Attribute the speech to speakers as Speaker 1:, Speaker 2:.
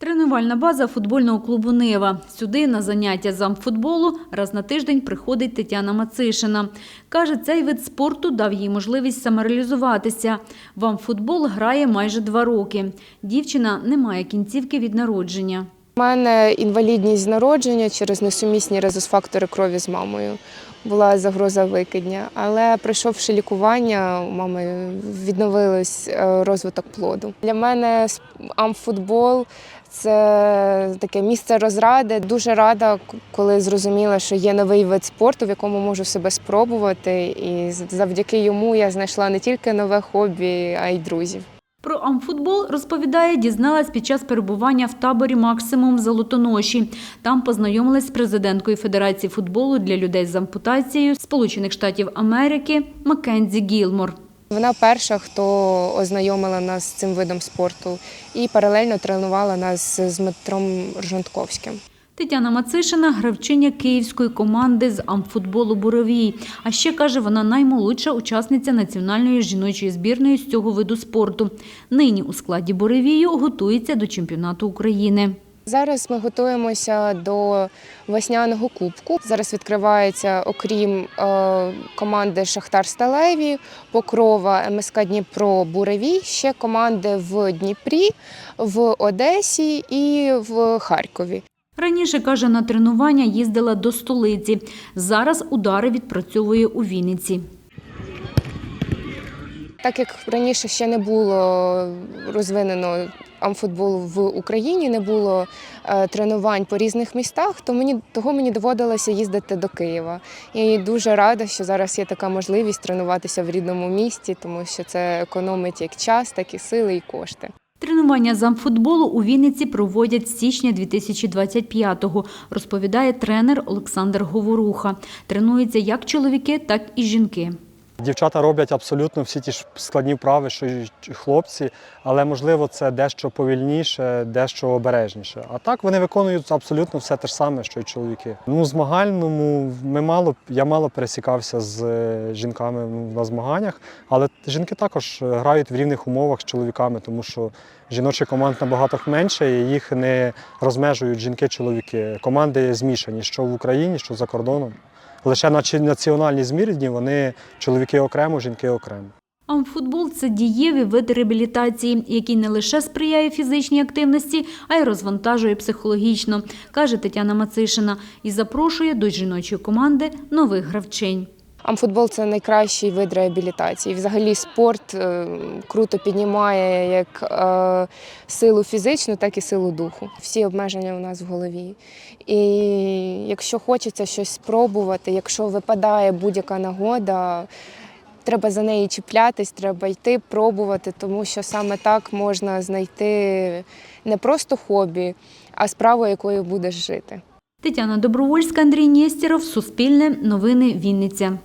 Speaker 1: Тренувальна база футбольного клубу Нива. Сюди на заняття замфутболу раз на тиждень приходить Тетяна Мацишина. Каже, цей вид спорту дав їй можливість самореалізуватися. Вам футбол грає майже два роки. Дівчина не має кінцівки від народження.
Speaker 2: У мене інвалідність з народження через несумісні резус-фактори крові з мамою. Була загроза викидня, але пройшовши лікування, у мами відновилось е, розвиток плоду. Для мене амфутбол це таке місце розради. Дуже рада, коли зрозуміла, що є новий вид спорту, в якому можу себе спробувати. І завдяки йому я знайшла не тільки нове хобі, а й друзів.
Speaker 1: Про амфутбол, розповідає, дізналась під час перебування в таборі «Максимум» Золотоноші. Там познайомилась з президенткою Федерації футболу для людей з ампутацією Сполучених Штатів Америки Маккензі Гілмор.
Speaker 2: Вона перша, хто ознайомила нас з цим видом спорту, і паралельно тренувала нас з Дмитром Ржантковським.
Speaker 1: Тетяна Мацишина – гравчиня київської команди з амфутболу «Буровій». А ще, каже, вона наймолодша учасниця національної жіночої збірної з цього виду спорту. Нині у складі «Буревію» готується до чемпіонату України.
Speaker 2: Зараз ми готуємося до весняного кубку. Зараз відкривається, окрім е, команди Шахтар Сталеві, Покрова, МСК Дніпро, Буревій, ще команди в Дніпрі, в Одесі і в Харкові.
Speaker 1: Раніше, каже, на тренування їздила до столиці. Зараз удари відпрацьовує у Вінниці.
Speaker 2: Так як раніше ще не було розвинено амфутбол в Україні, не було е, тренувань по різних містах, то мені того мені доводилося їздити до Києва. І дуже рада, що зараз є така можливість тренуватися в рідному місті, тому що це економить як час, так і сили, і кошти.
Speaker 1: Тренування замфутболу у Вінниці проводять з січня 2025-го, розповідає тренер Олександр Говоруха. Тренуються як чоловіки, так і жінки.
Speaker 3: Дівчата роблять абсолютно всі ті ж складні вправи, що й хлопці, але можливо це дещо повільніше, дещо обережніше. А так вони виконують абсолютно все те ж саме, що й чоловіки. Ну, змагальному ми мало я мало пересікався з е, жінками ну, на змаганнях, але жінки також грають в рівних умовах з чоловіками, тому що жіночих команд набагато менше, і їх не розмежують жінки-чоловіки. Команди змішані, що в Україні, що за кордоном. Лише на національні змірні вони чоловіки окремо, жінки окремо.
Speaker 1: Амфутбол – це дієві вид реабілітації, який не лише сприяє фізичній активності, а й розвантажує психологічно, каже Тетяна Мацишина, і запрошує до жіночої команди нових гравчинь.
Speaker 2: Амфутбол це найкращий вид реабілітації. Взагалі спорт е, круто піднімає як е, силу фізичну, так і силу духу. Всі обмеження у нас в голові. І якщо хочеться щось спробувати, якщо випадає будь-яка нагода, треба за неї чіплятись, треба йти, пробувати, тому що саме так можна знайти не просто хобі, а справу, якою будеш жити.
Speaker 1: Тетяна Добровольська, Андрій Нєстєров, Суспільне, Новини Вінниця.